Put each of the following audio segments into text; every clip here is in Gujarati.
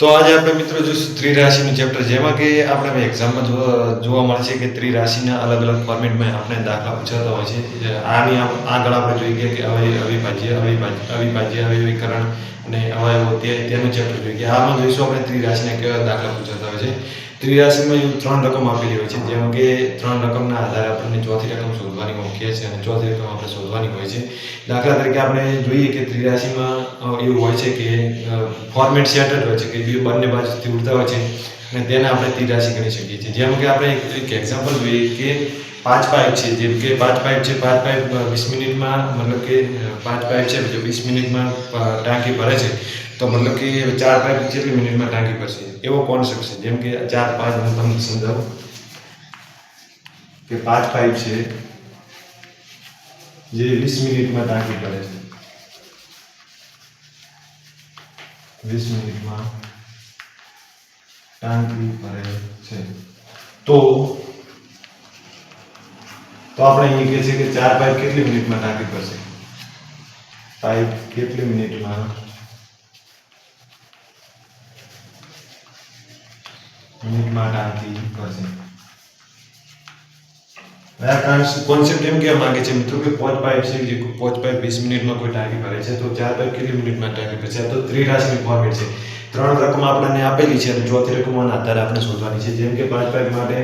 તો આજે આપણે મિત્રો જોઈશું ત્રિરાશિનું ચેપ્ટર જેમાં કે આપણે એક્ઝામમાં જોવા મળે છે કે ત્રિરાશિના અલગ અલગ ફોર્મેટમાં આપણે દાખલા પૂછાતા હોય છે. આની આગળ આપણે જોઈ ગયા કે અવય અવિભાજ્ય અવિભાજ્ય અવિભાજ્ય અવિકરણ અને અવયવો તેનું ચેપ્ટર જોઈ ગયા. આમાં જોઈશું આપણે ત્રિરાશિના કેવા દાખલા પૂછાતા હોય છે. ત્રિરાશિમાં એવું ત્રણ રકમ આપેલી હોય છે, જેમાં કે ત્રણ રકમના આધારે આપણને ચોથી રકમ શોધવાની મૂકીએ છીએ અને ચોથી રકમ આપણે શોધવાની હોય છે. દાખલા તરીકે આપણે જોઈએ કે ત્રિરાશિમાં એવું હોય છે કે ફોર્મેટ સેટેડ હોય છે કે બે બંને બાજુથી ઉડતા હોય છે અને તેને આપણે તિરાશી કરી શકીએ છીએ. જેમ કે આપણે એક- એક એક્ઝામ્પલ જોઈએ કે પાંચ પાઇપ છે. જેમ કે પાંચ પાઇપ છે, પાંચ પાઇપ વીસ મિનિટમાં મતલબ કે પાંચ પાઇપ છે જો વીસ મિનિટમાં ટાંકી ભરે છે. તો મતલબ કે ચાર પાઇપ કેટલી મિનિટમાં ટાંકી ભરશે? એવો કોન્સેપ્ટ છે. જેમ કે ચાર પાંચ હું તમને સમજાવું. કે પાંચ પાઇપ છે, જે વીસ મિનિટમાં ટાંકી ભરે છે. વીસ મિનિટમાં ટાંકી ભરે છે. તો તો આપણે અહીં કહે છે કે ચાર પાઇપ કેટલી મિનિટમાં ટાંકી ભરશે? પાઇપ કેટલી મિનિટમાં? મિનિટમાં ટાંકી ભરશે. કોન્સેપ્ટ એમ કહેવા માંગે છે મિત્રો કે પોચ પાઇપ છે જે પોચ પાઇપ વીસ મિનિટમાં કોઈ ટાંકી ભરે છે. તો ચાર પાઇપ કેટલી મિનિટમાં ટાંકી ભરશે આ તો ત્રિરાશની ફોર્મેટ છે. ત્રણ રકમ આપણને આપેલી છે અને ચોથી રકમના આધારે આપણે શોધવાની છે. જેમ કે પાંચ પાઇપ માટે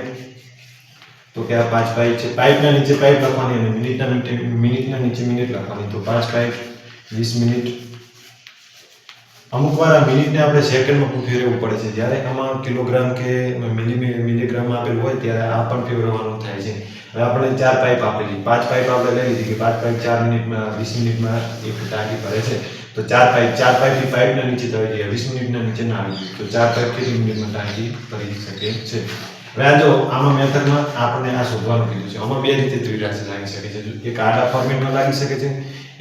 તો કે આ પાંચ પાઇપ છે, પાઇપના નીચે પાઇપ લખવાની અને મિનિટના નીચે મિનિટના નીચે મિનિટ લખવાની. તો પાંચ પાઇપ વીસ મિનિટ. અમુક વાર આ મિનિટને આપણે સેકન્ડમાં ફેરવવું પડે છે. જ્યારે આમાં કિલોગ્રામ કે મિલી મિલીગ્રામ આપેલું હોય ત્યારે આ પણ ફેરવવાનું થાય છે. હવે આપણે ચાર પાઇપ આપેલી. પાંચ પાઇપ આપણે લઈ લીધી કે પાંચ પાઇપ ચાર મિનિટમાં, વીસ મિનિટમાં એક ટાંકી ભરે છે. તો ચાર પાઇપ ચાર પાઇપની પાઇપના નીચે થવી જોઈએ વીસ મિનિટના નીચે ના આવી તો ચાર પાઇપ કેટલી મિનિટમાં ટાંકી ભરી શકે છે? હવે જો આમાં મેથડમાં આપણને આ શોધવાનું કીધું છે. આમાં બે રીતે ત્રિરાશિ લાગી શકે છે. એક આડા ફોર્મેટમાં લાગી શકે છે,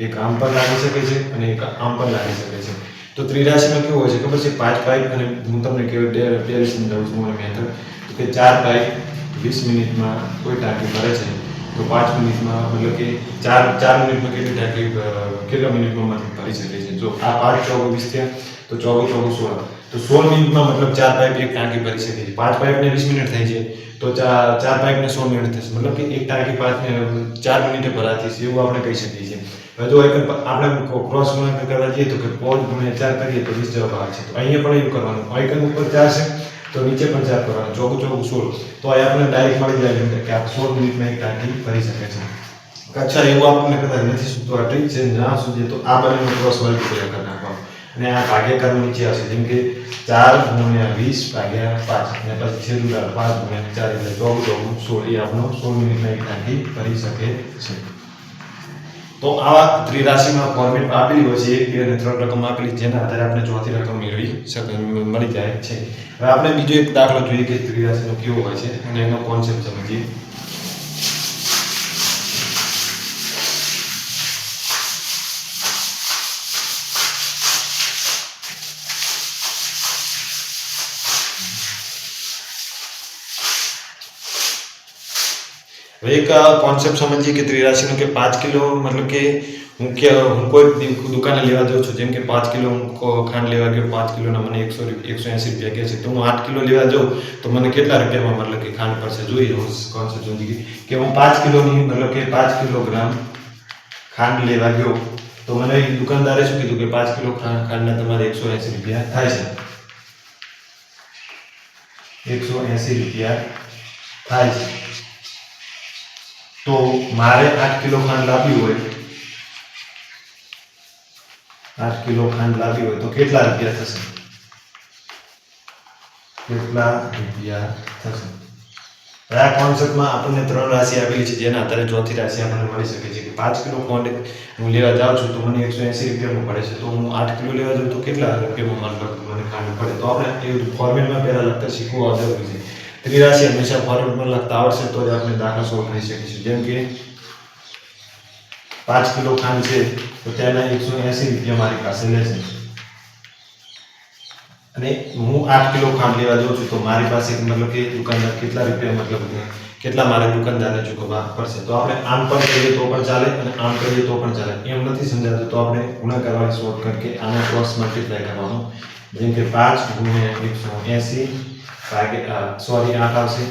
એક આમ પર લાગી શકે છે અને એક આમ પર લાગી શકે છે. તો ત્રિરાશિમાં કેવું હોય છે? ખબર છે? પાંચ પાઇપ અને હું તમને કેવું ડેલ દઉં છું મારા મેથડ કે ચાર પાઇપ વીસ મિનિટમાં કોઈ ટાંકી ભરે છે, તો પાંચ મિનિટમાં મતલબ કે ચાર ચાર મિનિટમાં કેટલી ટાંકી કેટલા મિનિટમાં મતલબ ભરી શકે છે? જો આ પાંચ ચોવીસ વીસ થયા, તો ચોવીસ ચોવીસ સોળ. તો સોળ મિનિટમાં મતલબ ચાર પાઇપ એક ટાંકી ભરી શકે છે. પાંચ પાઇપને વીસ મિનિટ થઈ છે, તો ચાર ચાર પાઇપને સોળ મિનિટ થશે. મતલબ કે એક ટાંકી પાંચ ચાર મિનિટે ભરાતી છે એવું આપણે કહી શકીએ છીએ. હવે જો આપણે ક્રોસ ગુણાકાર કરવા જઈએ તો કે પાંચ ગુણ્યા ચાર કરીએ તો વીસ જવાબ આવે છે. તો અહીંયા પણ એવું કરવાનું. આઇકન ઉપર ચાર છે. તો નીચે પણ ચાર કરવાનું, ચોક ચોગું સોળ. તો અહીં આપણે ડાયરેક્ટ મળી જાય છે કે આ સોળ મિનિટમાં એક ટાંકી ભરી શકે છે. અચ્છા, એવું આપણને કદાચ નથી સૂતો આ ટ્રીક છે, ના સુધી તો આ બંનેનો ક્રોસ મલ્ટીપ્લાય કરી નાખવાનું. અને આ ભાગ્યાકાર નીચે આવશે, જેમ કે ચાર ગુણ્યા વીસ ભાગ્યા પાંચ. અને પછી છેલ્લું, પાંચ ગુણ્યા ચાર, એટલે ચોગું ચોગું સોળ. એ આપણો સોળ મિનિટમાં એક ટાંકી ભરી શકે છે. તો આવા ત્રિરાશિમાં ફોર્મેટ આપેલી હોય છે એક અને ત્રણ રકમ આપેલી, જેના આધારે આપણે ચોથી રકમ મેળવી શકે, મળી જાય છે. હવે આપણે બીજો એક દાખલો જોઈએ કે ત્રિરાશિનો કેવો હોય છે, અને એનો કોન્સેપ્ટ સમજીએ. હવે એક કોન્સેપ્ટ સમજીએ કે ત્રિરાશીનો કે પાંચ કિલો, મતલબ કે હું કે, હું કોઈ દુકાને લેવા જાઉં છું, જેમ કે પાંચ કિલો હું ખાંડ લેવા ગયો, પાંચ કિલોના મને એકસો એકસો એંસી રૂપિયા કહે છે, તો હું આઠ કિલો લેવા જાઉં, તો મને કેટલા રૂપિયામાં મતલબ કે ખાંડ પડશે? જોઈએ, હું કોન્સેપ્ટ સમજી કે હું પાંચ કિલોની, મતલબ કે પાંચ કિલોગ્રામ ખાંડ લેવા ગયો, તો મને દુકાનદારે શું કીધું કે પાંચ કિલો ખાંડના તમારે એકસો એંસી રૂપિયા થાય છે. એકસો એંસી રૂપિયા થાય છે. તો મારે આઠ કિલો ખાંડ લાવી હોય. આઠ કિલો ખાંડ લાવી હોય તો કેટલા રૂપિયા થશે? કેટલા રૂપિયા થશે? આ કોન્સેપ્ટમાં આપણને ત્રણ રાશિ આપેલી છે, જેના આધારે ચોથી રાશિ આપણને મળી શકે છે કે પાંચ કિલો ખાંડ હું લેવા જાઉં છું તો મને એકસો એંસી રૂપિયામાં પડે છે. તો હું આઠ કિલો લેવા જાઉં તો કેટલા રૂપિયામાં મને ખાંડ પડે? તો આપણે એ ફોર્મેટમાં પહેલાં લગતા શીખવું આવતું છે. ત્રિરાશિ હંમેશા ફોર્મેટમાં લખતા આવડશે તો જ આપણે દાખલા સોલ્વ કરી શકીશું જેમ કે પાંચ કિલો ખાંડ છે તો તેના એકસો એંસી રૂપિયા મારી પાસે લેશે અને હું આઠ કિલો ખાંડ લેવા જાઉં છું તો મારી પાસે મતલબ કે દુકાનદાર કેટલા રૂપિયા મતલબ કેટલા મારે દુકાનદારને ચૂકવવા પડશે તો આપણે આમ પણ કરીએ તો પણ ચાલે અને આમ કરીએ તો પણ ચાલે એમ નથી સમજાતું તો આપણે ગુણાકારવાળી શોર્ટકટ કે આના ક્રોસ મલ્ટીપ્લાય કરવાનો જેમ કે પાંચ ગુણ્યા એકસો એંસી ભાગ્યા સોરી આઠ આવશે.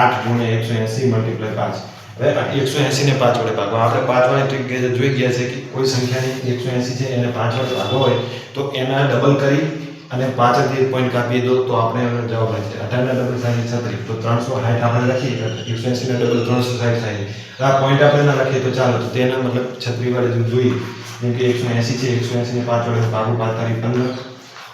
આઠ ગુણ્યા એકસો એંસી મલ્ટીપ્લાય પાંચ. હવે એકસો એંસી ને પાંચ વડે ભાગો. આપણે પાંચ વાળી ટ્રીક જોઈ ગયા છે કે કોઈ સંખ્યાની એકસો એંસી છે, એને પાંચ વડે ભાગો હોય, તો એના ડબલ કરી અને પાછળથી એક પોઈન્ટ કાપી દો, તો આપણે એનો જવાબ મળશે અઢારના ડબલ થાય છત્રીસ. તો ત્રણસો સાઠ આપણે લખીએ એકસો એંસીના ડબલ ત્રણસો સાઠ થાય છે. આ પોઈન્ટ આપણે ના લખીએ તો ચાલો, તો તેના મતલબ છત્રી વડે જોઈએ, જેમ કે એકસો એંસી છે, એકસો એસીને પાંચ વડે ભાગો, પાંચ તારીખ પંદર,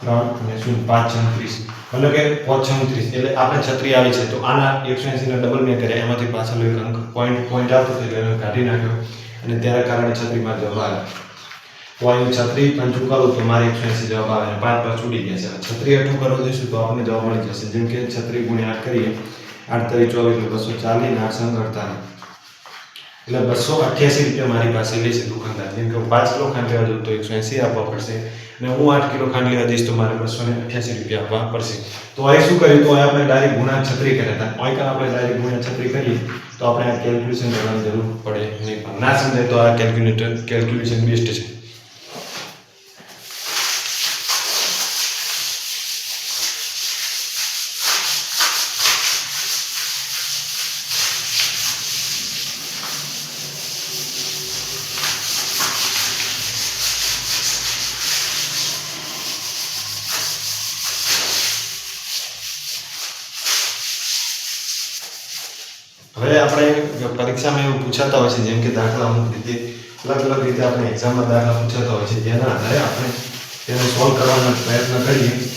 ત્રણ અને શૂન્ય, પાંચ છત્રીસ. મતલબ કે પાંચ છત્રીસ એટલે આપણે છત્રી આવી છે. તો આના એકસો એંસીના ડબલ મેં કર્યા. એમાંથી પાછળ એક અંક પોઈન્ટ પોઈન્ટ આવતો એટલે એને કાઢી નાખ્યો. અને ત્યારે કારણે છત્રીમાં જવાબ આવ્યો. તો અહીં છત્રી પંચું કરું તો મારે એકસો એંસી જવાબ આવે અને પાંચ પાંચ ઉડી ગયા છે. છત્રી અઠું કરવા દઈશું તો આપણને જવાબ મળી જશે. જેમ કે છત્રી ગુણ્યા આઠ કરીએ. આઠ તરી ચોવીસ બસો ચાલીસ આઠ સંગ અડતાલીસ એટલે બસો અઠ્યાસી રૂપિયા મારી પાસે લે છે દુકાનદાર જેમ કે હું પાંચ કિલો ખાંડ લેવા જઉં તો એકસો એંસી આપવા પડશે અને હું આઠ કિલો ખાંડ લેવા જઈશ તો મારે બસો ને અઠ્યાસી રૂપિયા આપવા પડશે તો અહીં શું કર્યું તો અહીં આપણે ડાયરેક્ટ ગુણા છત્રી કર્યા હતા અહીં કાં આપણે ડાયરેક્ટ ગુણા છત્રી કરીએ તો આપણે આ કેલ્ક્યુલેશન કરવાની જરૂર પડે નહીં ના સમજાય તો આ કેલ્ક્યુલેટર કેલ્ક્યુલેશન બેસ્ટ છે હવે આપણે પરીક્ષામાં એવું પૂછાતા હોય છે, જેમ કે દાખલા અમુક રીતે, અલગ અલગ રીતે આપણે એક્ઝામમાં દાખલા પૂછાતા હોય છે, જેના આધારે આપણે તેને સોલ્વ કરવાનો પ્રયત્ન કરીએ.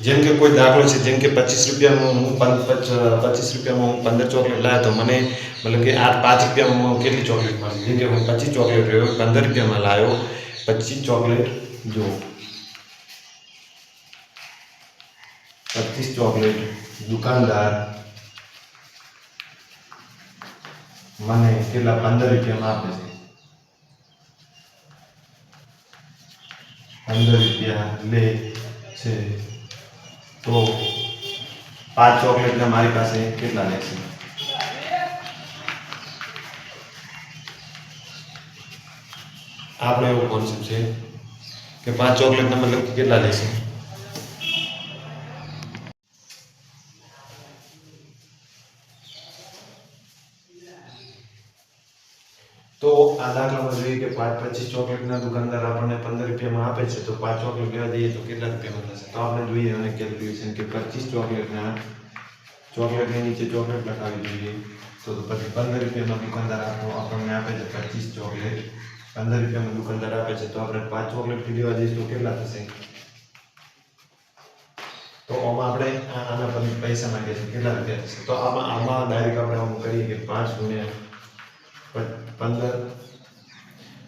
જેમ કે કોઈ દાખલો છે, જેમ કે પચીસ રૂપિયામાં હું પં- પચ- પચીસ રૂપિયામાં હું પંદર ચોકલેટ લાવ્યો તો મને મતલબ કે આ પાંચ રૂપિયામાં મને કેટલી ચોકલેટ મળશે જેમ કે હું પચીસ ચોકલેટ રહ્યો, પંદર રૂપિયામાં લાવ્યો પચીસ ચોકલેટ જો પચીસ ચોકલેટ દુકાનદાર મને કેટલા પંદર રૂપિયામાં આપે છે? પંદર રૂપિયા લે છે. તો પાંચ ચોકલેટના મારી પાસે કેટલા લેશે આપણે એવો કોન્સેપ્ટ છે કે પાંચ ચોકલેટના મતલબ કેટલા લેશે તો આ દાખલામાં જોઈએ કે પાંચ, પચીસ ચોકલેટના દુકાનદાર આપણને પંદર રૂપિયામાં આપે છે, તો પાંચ ચોકલેટ લેવા જઈએ તો કેટલા રૂપિયામાં થશે? તો આપણે જોઈએ અને કેલ્ક્યુલેશન કે પચીસ ચોકલેટના ચોકલેટની નીચે ચોકલેટ લખાવી જોઈએ. તો તો પછી પંદર રૂપિયામાં દુકાનદાર આપણો આપણને આપે છે પચીસ ચોકલેટ. પંદર રૂપિયામાં દુકાનદાર આપે છે, તો આપણે પાંચ ચોકલેટ લેવા જઈશું તો કેટલા થશે? તો આમાં આપણે આ- આના પર પૈસા માંગે છે કેટલા રૂપિયા થશે? તો આમાં આમાં ડાયરેક્ટ આપણે આમ કરીએ કે પાંચ ગુણ્યા પ- પંદર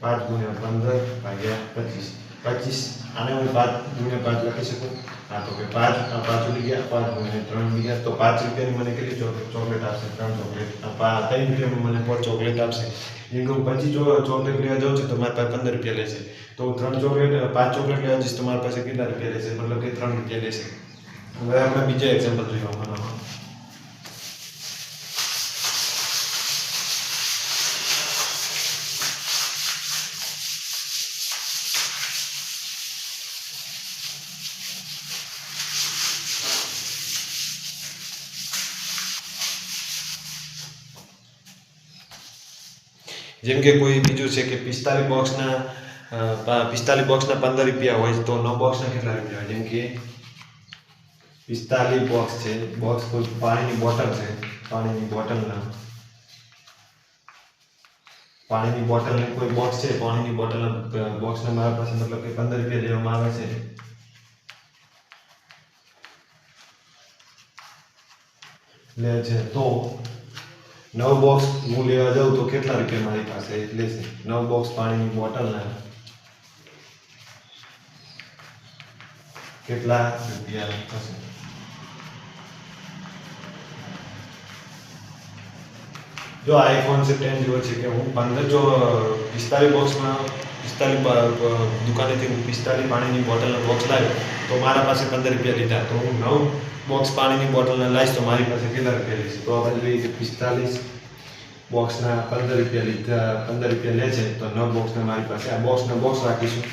પાંચ ગુણ્યા પંદર ભાગ્યા પચીસ પચીસ આને હું પાંચ ગુણ્યા પાંચ લખી શકું હા તો કે પાંચ પાંચ ઉડી ગયા પાંચ ગુણ્યા ત્રણ ઉડી ગયા તો પાંચ રૂપિયાની મને કેટલી ચોકલેટ આપશે ત્રણ ચોકલેટ ત્રણ રૂપિયામાં મને પાંચ ચોકલેટ આપશે જેમ કે હું પચીસ ચોકલેટ લેવા જાઉં છું તો મારી પાસે પંદર રૂપિયા લેશે તો હું ત્રણ ચોકલેટ પાંચ ચોકલેટ લેવા જઈશ તો મારી પાસે કેટલા રૂપિયા લેશે મતલબ કે ત્રણ રૂપિયા લેશે હવે આપણે બીજા એક્ઝામ્પલ જોઈએ જેમ કે કોઈ બીજું છે કે પિસ્તાલીસ બોક્સના પિસ્તાલીસ બોક્સના પંદર રૂપિયા હોય તો નવ બોક્સના કેટલા રૂપિયા હોય? જેમ કે પિસ્તાલીસ બોક્સ છે બોક્સ કોઈ પાણીની બોટલ છે, પાણીની બોટલના પાણીની બોટલની કોઈ બોક્સ છે, પાણીની બોટલના બોક્સને મારા પાસે મતલબ કે પંદર રૂપિયા લેવામાં આવે છે. લે છે તો નવ બોક્સ હું લેવા જાઉં તો કેટલા રૂપિયા મારી પાસે? લેશે નવ બોક્સ પાણીની બોટલના કેટલા રૂપિયા થશે જો આ એક કોન્સેપ્ટ જેવો છે કે હું પંદર, જો પિસ્તાલીસ બોક્સમાં પિસ્તાલીસ દુકાનેથી હું પિસ્તાલીસ પાણીની બોટલનો બોક્સ લાવ્યો, તો મારા પાસે પંદર રૂપિયા લીધા. તો હું નવ બોક્સ પાણીની બોટલના લાવીશ તો મારી પાસે કેટલા રૂપિયા લઈશ તો આપણે જોઈએ કે પિસ્તાલીસ બોક્સના પંદર રૂપિયા લીધા, પંદર રૂપિયા લે છે, તો નવ બોક્સના મારી પાસે આ બોક્સના બોક્સ રાખીશું.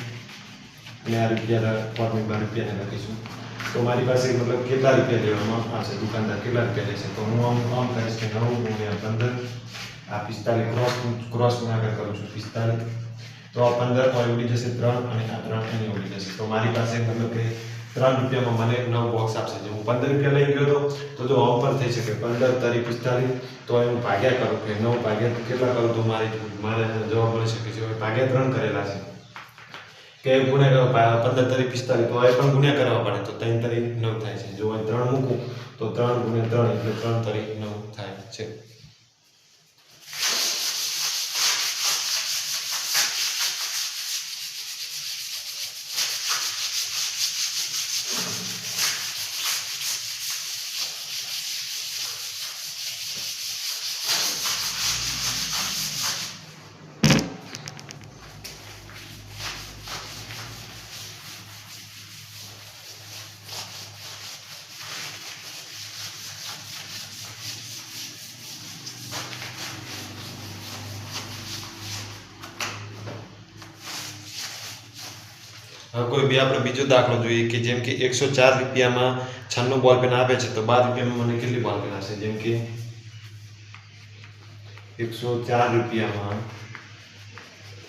અને આ રૂપિયા ફોર્મેટમાં રૂપિયાને રાખીશું. તો મારી પાસે મતલબ કેટલા રૂપિયા લેવામાં આવશે દુકાનદાર કેટલા રૂપિયા લેશે? તો હું આમ આમ કહીશ કે નવ ગુણ્યા પંદર, આ પિસ્તાલીસ ક્રોસ ક્રોસ ગુણાકાર કરું છું, પિસ્તાલીસ. તો આ પંદર ઉડી જશે ત્રણ અને આ ત્રણ એની ઉડી જશે. તો મારી પાસે મતલબ કે ત્રણ રૂપિયામાં મને નવ બોક્સ આપશે. જે હું પંદર રૂપિયા લઈ ગયો હતો તો જો આમ પણ થઈ શકે. પંદર તારીખ પિસ્તાલીસ, તો હું ભાગ્યા કરું. કે નવ ભાગ્યા કેટલા કરું? તો મારી, મારે જવાબ મળી શકે છે. ભાગ્યા ત્રણ કરેલા છે. કે ગુણ્યા પંદર તારીખ પિસ્તાલીસ. તો એ પણ ગુણ્યા કરવા પડે. તો ત્રણ તારીખ નવ થાય છે. જો ત્રણ મૂકું, તો ત્રણ ગુણ્યા ત્રણ એટલે ત્રણ તારીખ નવ થાય છે. કોઈ બી આપણે બીજો દાખલો જોઈએ કે જેમ કે એકસો ચાર રૂપિયામાં છન્નું બોલ પેન આપે છે, તો બાર રૂપિયામાં મને કેટલી બોલ પેન આવશે જેમ કે એકસો ચાર રૂપિયામાં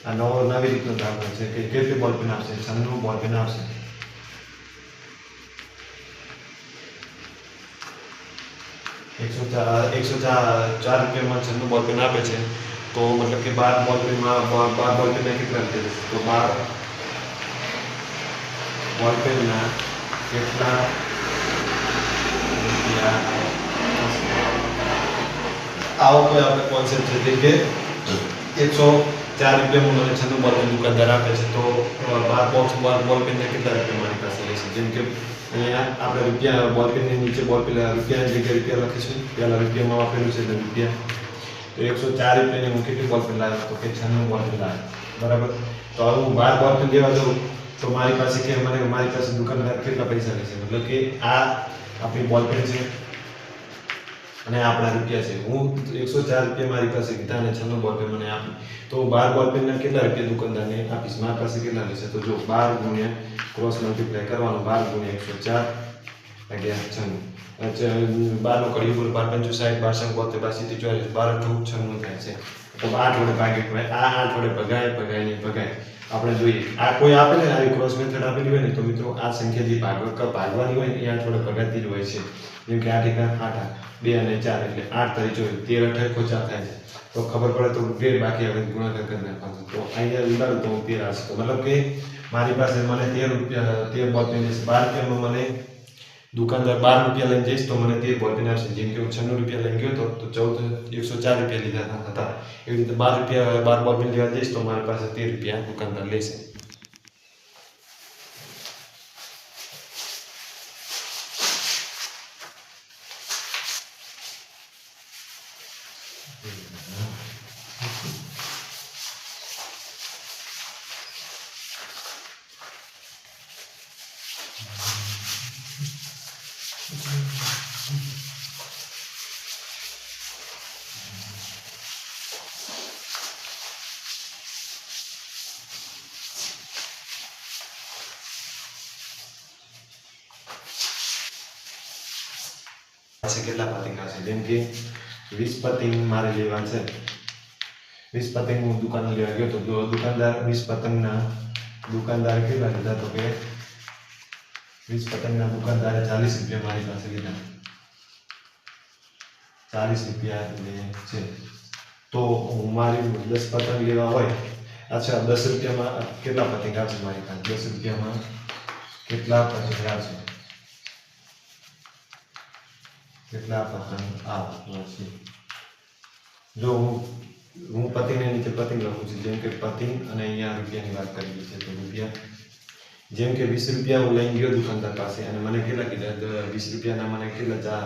આ નવો નવી રીતનો દાખલો છે કે કેટલી બોલ પેન આવશે છન્નું બોલ પેન આવશે એકસો ચાર એકસો ચાર ચાર રૂપિયામાં છન્નું બોલ પેન આપે છે, તો મતલબ કે બાર બોલ પેનમાં બાર બોલ પેનના કેટલા રૂપિયા તો બાર બોલપેનના કેટલા રૂપિયા થશે? આવો કોઈ આપણે કોન્સેપ્ટ છે જેમ કે એકસો ચાર રૂપિયામાં મને છન્નું બોલપેન દુકાનદાર આપે છે તો અ, બાર બોક્સ બાર બોલપેનના કેટલા રૂપિયા મારી પાસે લેશે જેમ કે અહીંયા આપણે રૂપિયા બોલપેનની નીચે બોલપેન રૂપિયાની જગ્યાએ રૂપિયા લખીશું પહેલા રૂપિયામાં આપેલું છે એટલે રૂપિયા તો એકસો ચાર રૂપિયાની હું કેટલી બોલપેન લાવ્યો તો કે છન્નું બોલપેન લાવ્યો બરાબર તો હવે હું બાર બોલપેન લેવા જાઉં તો મારી પાસે કે મને મારી પાસે દુકાનદાર કેટલા પૈસા લેશે મતલબ કે આ આપણી બોલપેન છે અને આપણા રૂપિયા છે. હું એકસો ચાર રૂપિયા મારી પાસે કીધા અને છન્નું બોલપેન મને આપી. તો બાર બોલપેનના કેટલા રૂપિયા દુકાનદારને આપીશ? મારી પાસે કેટલા લેશે તો જો બાર ગુણ્યા ક્રોસ મલ્ટીપ્લાય કરવાનું બાર ગુણ્યા એકસો ચાર અગિયાર અચ્છા, બારનો કડી ઉપર બાર પંચો સાઠ બાર સંગ બોતેર બાર સિત્તેર ચોવીસ બાર ચૌદ છન્નું થાય છે. તો આઠ વડે ભાગે કહેવાય. આ આઠ વડે ભગાય ભગાય નહીં ભગાય. આપણે જોઈએ. આ કોઈ આપે ને આવી ક્રોસ મેથડ આપેલી હોય ને, તો મિત્રો આ સંખ્યા જે ભાગ ભાગવાની હોય ને, એ આઠ વડે ભગાતી જ હોય છે. જેમ કે આઠ એકા આઠ બે અને ચાર એટલે આઠ તારીખ જોઈએ તેર અઠાર ચાર થાય છે. તો ખબર પડે તો તેર બાકી આપણે ગુણાકાર કરી નાખવાનો. તો અહીંયા ઉડાડું તો તેર આવશે મતલબ કે મારી પાસે મને તેર રૂપિયા, તેર બોતેર બાર રૂપિયામાં મને દુકાનદાર બાર રૂપિયા લઈને જઈશ તો મને તેર બોતેર આવશે જેમ કે હું છન્નું રૂપિયા લઈને ગયો હતો, તો ચૌદ એકસો ચાર રૂપિયા લીધા હતા એવી રીતે બાર રૂપિયા, બાર બોતેર લેવા જઈશ તો મારી પાસે તેર રૂપિયા દુકાનદાર લેશે. કેટલા પતંગ હશે જેમ કે વીસ પતંગ મારે લેવા છે. વીસ પતંગ હું દુકાને લેવા ગયો તો દુકાનદાર વીસ પતંગના દુકાનદાર કેટલા લીધા તો કે વીસ પતંગના દુકાનદારે ચાલીસ રૂપિયા મારી પાસે લીધા. ચાલીસ રૂપિયા લે છે. તો હું મારી દસ પતંગ લેવા હોય, અચ્છા દસ રૂપિયામાં કેટલા પતંગ આવશે મારી પાસે? દસ રૂપિયામાં કેટલા પતંગ આવશે? કેટલા પતંગ છે? જો હું હું પતિને નીચે પતિ લખું છું, જેમ કે પતિંગ અને અહીંયા રૂપિયાની વાત કરી છે તો રૂપિયા. જેમ કે વીસ રૂપિયા હું લઈ ગયો દુકાનદાર પાસે અને મને કેટલા કીધા વીસ રૂપિયાના મને કેટલા ચા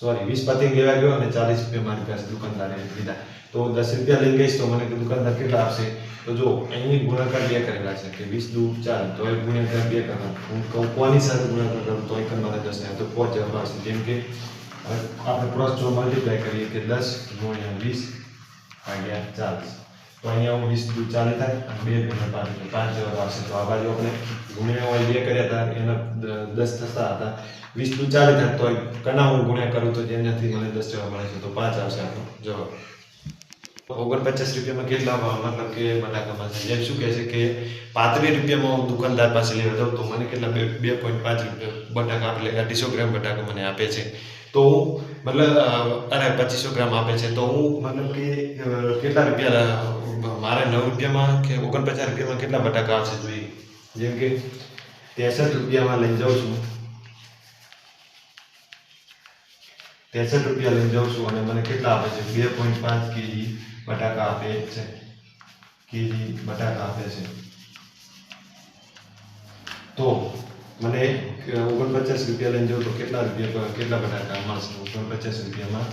સોરી વીસ પતિંગ લેવા ગયો અને ચાલીસ રૂપિયા મારી પાસે દુકાનદારે લીધા તો દસ રૂપિયા લઈ ગઈશ તો મને દુકાનદાર કેટલા આપશે? તો જો, અહીં ગુણાકાર બે કરેલા છે, કે વીસ દુ ચાર તો એ ગુણાકાર બે કરવા હું કહું, કોની સાથે ગુણાકાર કરું તો એક મારે દસ તો પાંચ જવાબ આવશે. જેમ કે આપણે ક્રોસ જો મલ્ટીપ્લાય કરીએ કે દસ ગુણ્યા વીસ ભાગ્યા ચાલીસ. તો અહીંયા હું વીસ દૂર ચાલીસ થાય અને બે ગુણ્યા પાંચ પાંચ જવાબ આવશે. તો આ બાજુ આપણે ગુણ્યા હોય બે કર્યા હતા, એના દસ થતા હતા. વીસ દુ ચાલીસ થાય તો કના હું ગુણ્યા કરું તો જેનાથી મને દસ જવાબ મળે છે, તો પાંચ આવશે આપણો જવાબ. ઓગણપચાસ રૂપિયામાં કેટલા ભાવ? મતલબ કે બટાકા મળશે જેમ શું કહે છે કે પાંત્રીસ રૂપિયામાં હું દુકાનદાર પાસે લેવા જાઉં તો મને કેટલા બે બે પોઈન્ટ પાંચ રૂપિયા બટાકા આપે અઢીસો ગ્રામ બટાકા મને આપે છે. તો હું, મતલબ અરે, પચીસો ગ્રામ આપે છે. તો હું, મતલબ કે કેટલા રૂપિયા મારે નવ રૂપિયામાં કે ઓગણપચાસ રૂપિયામાં કેટલા બટાકા આવશે જોઈએ? જેમ કે ત્રેસઠ રૂપિયામાં લઈ જાઉં છું. ત્રેસઠ રૂપિયા લઈને જાઉં છું અને મને કેટલા આપે છે? બે પોઈન્ટ પાંચ કેજી. બટાકા આપે છે. કેજી બટાકા આપે છે. તો મને ઓગણપચાસ રૂપિયા લઈને જાઉં તો કેટલા રૂપિયા કેટલા બટાકા મળશે? ઓગણપચાસ રૂપિયામાં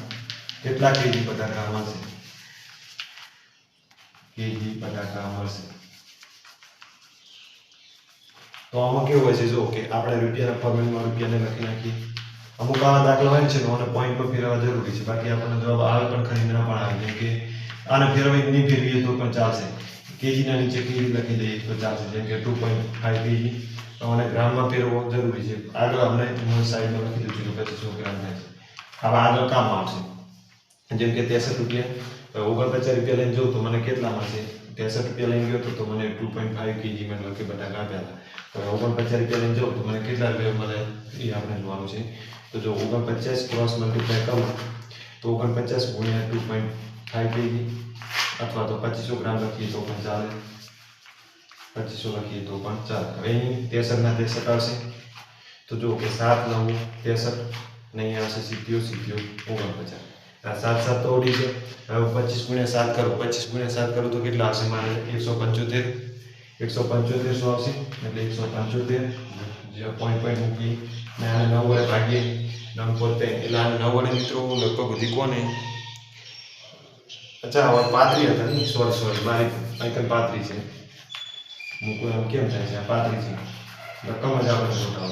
કેટલા કેજી બટાકા મળશે? કેજી બટાકા મળશે. તો આમાં કેવું હોય છે? જો કે આપણે રૂપિયાના ફોર્મેટમાં રૂપિયાને લખી નાખીએ. અમુક આવા દાખલા હોય છે ને મને પોઈન્ટ પર ફેરવવા જરૂરી છે. બાકી આપણને જવાબ આવે પણ ખરી ના પણ આવે. કે આને ફેરવી નહીં ફેરવીએ તો પણ ચાલશે કેજીના નીચે કેજી લખી દઈએ તો ચાલશે જેમ કે ટુ પોઈન્ટ ફાઈવ કેજી તો મને ગ્રામમાં ફેરવવો જરૂરી છે આગળ આપણે હું સાઈડમાં લખી દઉં છું કે પચીસો ગ્રામ થાય છે હવે આગળ કામ આવશે જેમ કે ત્રેસઠ રૂપિયા ઓગણપચાસ રૂપિયા લઈને જાઉં તો મને કેટલા મળશે ત્રેસઠ રૂપિયા લઈને ગયો તો તો મને ટુ પોઈન્ટ ફાઈવ કેજી મતલબ કે બટાકા આપ્યા હતા તો ઓગણપચાસ રૂપિયા લઈને જાઉં તો મને કેટલા રૂપિયા મળે એ આપણે જોવાનું છે તો જો ઓગણપચાસ ક્રોસ મલ્ટીપ્લાય કરું તો ઓગણપચાસ ગુણ્યા ટુ પોઈન્ટ ફાઈવ કેજી અથવા તો પચીસો ગ્રામ લખીએ તો પણ ચાલે પચીસો લખીએ તો પણ ચાલે હવે અહીં ત્રેસઠના ત્રેસઠ આવશે તો જો કે સાત નવ ત્રેસઠ ને અહીંયા આવશે સિત્યો સિત્યો ઓગણપચાસ આ સાત સાત તો ઉડી છે હવે પચીસ ગુણ્યા સાત કરું પચીસ ગુણ્યા સાત કરું તો કેટલા આવશે મારે એકસો પંચોતેર એકસો પંચોતેર શું આવશે એટલે એકસો પંચોતેર જે પોઈન્ટ પોઈન્ટ મૂકી ને આને નવ વડે ભાગીએ નવ પોતે એટલે આને નવ વડે મિત્રો લગભગ બધી કોને અચ્છા, હવે પાતરી હતા ને સોર સોરી મારી આઈકન પાતરી છે. મૂકવું એમ કેમ થાય છે? આ પાતરી છે. રકમ જ આપણે મોટા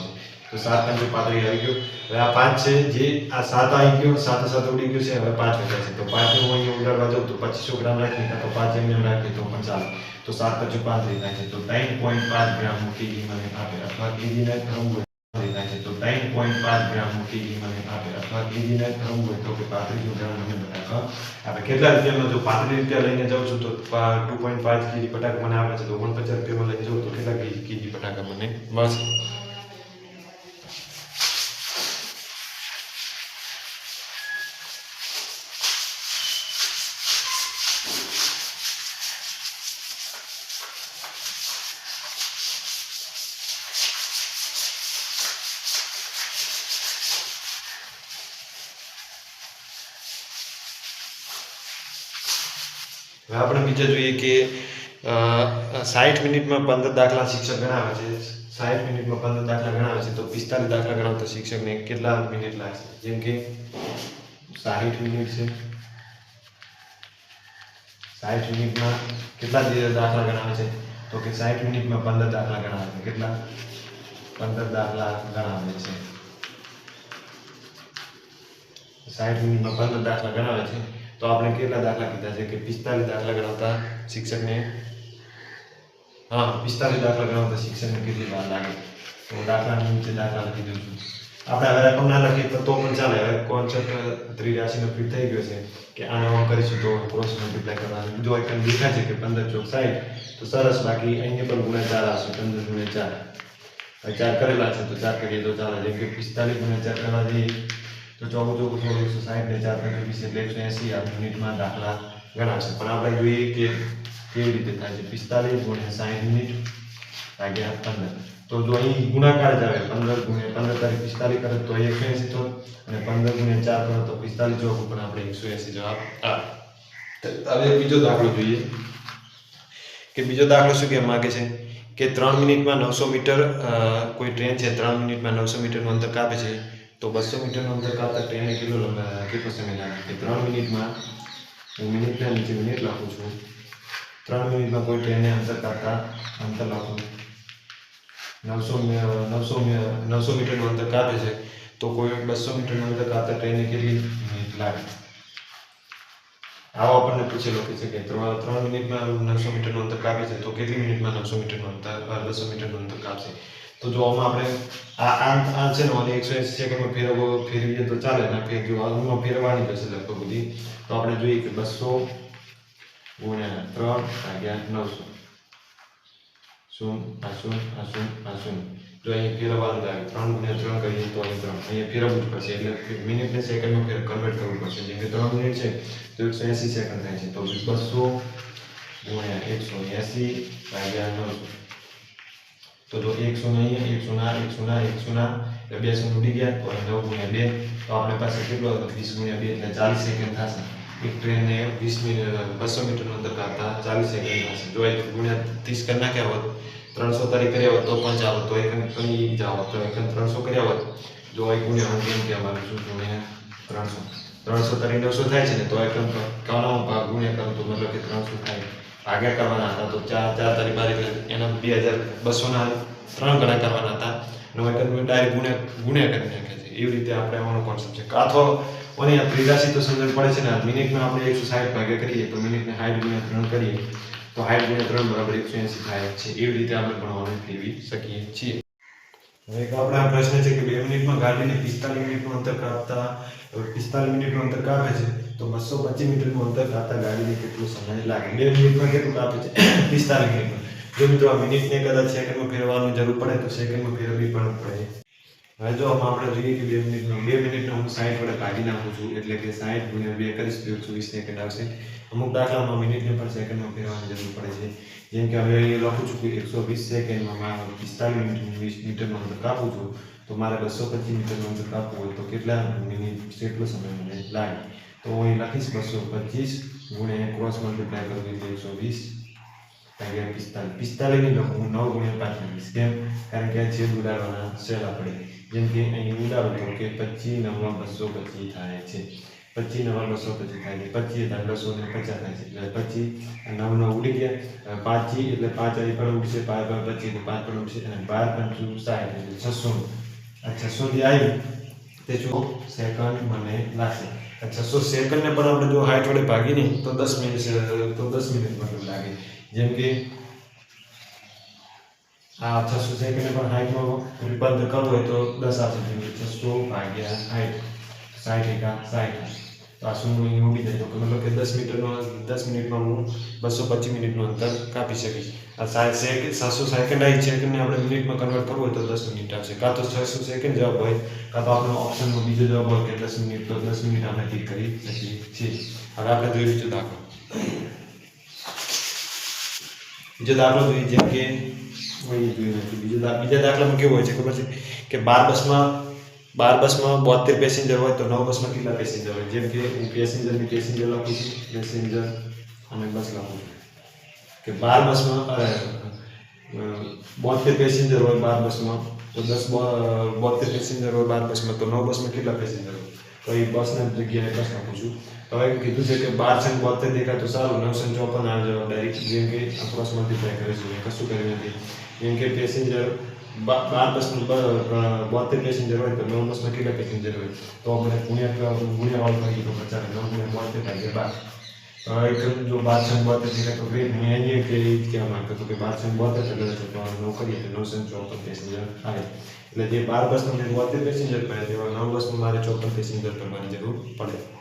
તો સાત પંચો પાંત્રી આવી ગયો. હવે આ પાંચ છે, જે આ સાત આવી ગયો, સાત સાત ઉડી ગયું છે, હવે પાંચ વધ્યા છે. તો પાંચ હું અહીંયા ઉડાડવા જાઉં તો પચીસો ગ્રામ રાખી તો પાંચ એમ એમ રાખીએ, તો પણ ચાલે. તો સાત પંચો પાંત્રીસ થાય છે. તો ત્રણ પોઈન્ટ પાંચ ગ્રામ કેજી મને આપે. અથવા કેજીને ક્રમ હોય થાય છે તો ત્રણ પોઈન્ટ પાંચ ગ્રામ કેજી મને આપે અથવા કેજીને ક્રમ હોય તો કે પાંત્રીસ ગ્રામ મને બટાકા આપે કેટલા રૂપિયામાં જો પાંત્રીસ રૂપિયા લઈને જાઉં છું તો ટુ પોઈન્ટ પાંચ કેજી બટાકા મને આપે છે તો ઓગણપચાસ રૂપિયામાં લઈને જાઉં તો કેટલા કેજી બટાકા મને મળશે હવે આપણે બીજા જોઈએ કે સાઠ મિનિટમાં પંદર દાખલા શિક્ષક ગણાવે છે. સાઠ મિનિટમાં પંદર દાખલા ગણાવે છે. તો પિસ્તાલીસ દાખલા ગણાવતા શિક્ષકને કેટલા મિનિટ લાગશે? જેમ કે સાઠ મિનિટ છે. સાઠ મિનિટમાં કેટલા દાખલા ગણાવે છે? તો કે સાઠ મિનિટમાં પંદર દાખલા ગણાવે છે. કેટલા? પંદર દાખલા ગણાવે છે. સાઠ મિનિટમાં પંદર દાખલા ગણાવે છે. તો આપણે કેટલા દાખલા કીધા છે કે પિસ્તાલીસ દાખલા ગણાવતા શિક્ષકને હા પિસ્તાલીસ દાખલા ગણાવતા શિક્ષકને કેટલી વાર લાગે તો દાખલાની નીચે દાખલા લખી દઉં છું આપણે હવે રકમ ના લખીએ તો પણ ચાલે હવે કોન્સેપ્ટ ત્રિરાશીનો ફિટ થઈ ગયો છે કે આને આમ કરીશું તો ક્રોસ મલ્ટીપ્લાય કરવાનું બીજો આઈટમ દેખાય છે કે પંદર ચોક સાઠ તો સરસ બાકી અહીંયા પણ ગુણ્યા ચાર આવશે પંદર ગુણ્યા ચાર ચાર કરેલા છે તો ચાર કરીએ તો ચાલે જેમ કે પિસ્તાલીસ ગુણ્યા ચાર કરવા જઈએ તો ચોગું ચોગું સોળ એકસો સાઠ ને ચાર એટલે એકસો એંસી આ મિનિટમાં દાખલા ગણાશે પણ આપણે જોઈએ કે કેવી રીતે થાય છે. પિસ્તાલીસ ગુણ્યા સાઠ મિનિટ ભાગ્યા પંદર. તો જો અહીં ગુણાકાર જ આવે, પંદર ગુણ્યા પંદર તારીખ પિસ્તાલીસ કરે તો એકસો એંસી તો અને પંદર ગુણ્યા ચાર કરો તો પિસ્તાલીસ જવાબ પણ આપણે એકસો એંસી જવાબ હવે બીજો દાખલો જોઈએ. કે બીજો દાખલો શું કહેવા માગે છે? કે ત્રણ મિનિટમાં નવસો મીટર કોઈ ટ્રેન છે, ત્રણ મિનિટમાં નવસો મીટરનું અંતર કાપે છે. તો બસો મીટરનું અંતર કાપતા ટ્રેને કેટલો લંબા કેટલો સમય લાગે કે ત્રણ મિનિટમાં હું મિનિટના નીચે મિનિટ લખું છું ત્રણ મિનિટમાં કોઈ ટ્રેને અંતર કાપતા અંતર લખું નવસો મી- નવસો મી- નવસો મીટરનું અંતર કાપે છે તો કોઈ બસો મીટરનું અંતર કાપતા ટ્રેનને કેટલી મિનિટ લાગે આવો આપણને પૂછેલો કે છે કે ત્રણ ત્રણ મિનિટમાં નવસો મીટરનું અંતર કાપે છે તો કેટલી મિનિટમાં નવસો મીટરનું અંતર બસો મીટરનું અંતર કાપશે તો જો આમાં આપણે આ આ આ છે ને અને એકસો એંસી સેકન્ડમાં ફેરવો ફેરવીએ તો ચાલે. ને ફેર, જો આમાં ફેરવાની જશે લગભગ બધી. તો આપણે જોઈએ કે બસો ગુણ્યા ત્રણ ભાગ્યા નવસો. શૂન આ શૂન આ શૂન આ શૂન જો અહીંયા ફેરવવાનું થાય, ત્રણ ગુણ્યા ત્રણ કરીએ તો અહીં ત્રણ. અહીંયા ફેરવવું જ પડશે, એટલે મિનિટને સેકન્ડમાં ફેર કન્વર્ટ કરવું પડશે. જેમ કે ત્રણ મિનિટ છે, તો એકસો એંસી સેકન્ડ થાય છે. તો બસો ગુણ્યા એકસો એંસી ભાગ્યા નવસો. તો જો એક ને અહીંયા એક ના એક ના એક ના એટલે બે શૂન્ય ઉડી ગયા તો નવ ગુણ્યા બે તો આપણે પાસે કેટલો હતો વીસ ગુણ્યા બે એટલે ચાલીસ સેકન્ડ થશે એક ટ્રેનને વીસ મિનિટ બસો મીટરનું અંતર કાપતા ચાલીસ સેકન્ડ થશે જો એક ગુણ્યા ત્રીસ કરી નાખ્યા હોત ત્રણસો તારીખ કર્યા હોત તો પણ ચાલો તો એક કઈ જાઓ તો એક ત્રણસો કર્યા હોત જો એક ગુણ્યા હું કેમ કહેવાનું છું ગુણ્યા ત્રણસો ત્રણસો તારીખ નવસો થાય છે ને તો એક કાનો ભાગ ગુણ્યા કરું તો મતલબ કે ત્રણસો થાય ભાગ્યા કરવાના હતા. તો ચાર ચાર તારીખ બાર એના બે હજાર બસોના ત્રણ ગણા કરવાના હતા. નો એક ડાયરેક્ટ ગુણ્યા ગુણ્યા કરી નાખ્યા છે. એવી રીતે આપણે આવવાનો કોન્સેપ્ટ છે. અથવા અને આ ત્રિરાશી તો સમજણ પડે છે ને મિનિટમાં આપણે એકસો સાઠ ભાગ્યા કરીએ, તો મિનિટને સાઠ ગુણ્યા ત્રણ કરીએ, તો સાઠ ગુણ્યા ત્રણ બરાબર એકસો એંસી થાય છે. એવી રીતે આપણે ભણવાનું ફેરવી શકીએ છીએ. હવે આપણે આ પ્રશ્ન છે કે બે મિનિટમાં ગાડીને પિસ્તાલીસ મિનિટનું અંતર કાપતા પિસ્તાલીસ મિનિટનું અંતર કાપે છે, તો બસો પચીસ મીટરનું અંતર કાપતા ગાડીને કેટલો સમય લાગે? બે મિનિટમાં કેટલું કાપે છે? પિસ્તાલીસ મિનિટમાં. જો મિત્રો આ મિનિટને કદાચ સેકન્ડમાં ફેરવાની જરૂર પડે, તો સેકન્ડમાં ફેરવવી પણ પડે. હવે જો આપણે જોઈએ કે બે મિનિટનો બે મિનિટનો હું સાઠ વડે કાઢી નાખું છું, એટલે કે સાઠ ગુણ્યા બે કરીશ તો એકસો સેકન્ડ આવશે? અમુક દાખલામાં મિનિટને પણ સેકન્ડમાં ફેરવાની જરૂર પડે છે. જેમ કે હવે અહીંયા લખું છું કે એકસો વીસ સેકન્ડમાં પિસ્તાલીસ મિનિટ વીસ મીટરનું અંતર કાપું છું તો મારે બસો પચીસ મીટરનું અંતર કાપવું હોય તો કેટલા મિનિટ, કેટલો સમય મને લાગે? તો હું અહીં લખીશ બસો પચીસ ગુણ્યા ક્રોસ મલ્ટીપ્લાય કરવી એકસો વીસ ભાગ્યા પિસ્તાલીસ. પિસ્તાલીસ નહીં લખું, હું નવ ગુણ્યા પાંચ લખીશ કેમ? કારણ કે આ છેદ ઉડાડવાના સહેલા પડે જેમ કે અહીં ઉડાડું તો કે પચીસ નવમાં બસો પચીસ થાય છે. પચીસ નવા બસો પચીસ થાય છે. પચીસ હજાર બસો ને પચાસ થાય છે. એટલે પચીસ નવ નવ ઉડી ગયા. પાંચી એટલે પાંચ આવી પણ ઉડશે, પાંચ પણ પચીસ, પાંચ પણ ઉડશે અને બાર પંચું સાઠ એટલે છસો છસો જે આવ્યું તે જો સેકન્ડ મને લાગશે. અચ્છા છસો સેકન્ડને પણ આપણે જો હાઈટ વડે ભાગીને તો દસ મિનિટ તો દસ મિનિટ મતલબ લાગે. જેમ કે આ છસો સેકન્ડને પણ હાઈટમાં રૂપાંતર કરવું હોય તો દસ કે છસો ભાગ્યા હાઈટ સાઠ એકા સાઠ તો આ શું અહીં ઉડી જાય તો કે મતલબ કે દસ મીટરનો દસ મિનિટમાં હું બસો પચીસ મિનિટનું અંતર કાપી શકીશ આ સાતસો સેકન્ડ આવી સેકન્ડને આપણે મિનિટમાં કન્વર્ટ કરવું હોય તો દસ મિનિટ આવશે કાં તો છસો સેકન્ડ જવાબ હોય કાં તો આપણો ઓપ્શનનો બીજો જવાબ હોય કે દસ મિનિટ તો દસ મિનિટ આપણે ઠીક કરી શકીએ છીએ હવે આપણે જોઈએ બીજો દાખલો બીજો દાખલો જોઈએ જેમ કે બીજા દાખલામાં કેવું હોય છે ખબર છે કે બાર બસમાં બાર બસમાં બોતેર પેસેન્જર હોય તો નવ બસમાં કેટલા પેસેન્જર હોય? જેમ કે હું પેસેન્જરની પેસેન્જર લખું છું, પેસેન્જર અને બસ લખું છું. કે બાર બસમાં, અરે બોતેર પેસેન્જર હોય બાર બસમાં, તો દસ બોતેર પેસેન્જર હોય બાર બસમાં, તો નવ બસમાં કેટલા પેસેન્જર હોય? તો એ બસના જગ્યાએ બસ લખું છું. હવે કીધું છે કે બાર સંગ બોતેર દેખાય તો સારું, નવ ને ચોપન આ જવાબ ડાયરેક્ટ જેમ કે ક્રોસ ટ્રાય કરે છે, કશું કર્યું નથી. જેમ કે પેસેન્જર બાર બસનું બોતેર પેસેન્જર હોય તો નવ બસમાં કેટલા પેસેન્જર હોય તો આપણે ગુણ્યા ગુણ્યા વાળ કરીએ તો પચાસ નવ ગુણ્યા બોતેર ભાગ્યા બાર એકદમ જો બાર ને બોતેર દેખાય તો ગ્રેટ મેં અહીંયા કે એ જ કહેવા માંગતો હતો કે બાર ને બોતેર છે તો નવ કરીએ તો નવસો ચોપન પેસેન્જર આવે એટલે જે બાર બસમાં મેં બોતેર પેસેન્જર પડે તેવા નવ બસમાં મારે ચોપન પેસેન્જર કરવાની જરૂર પડે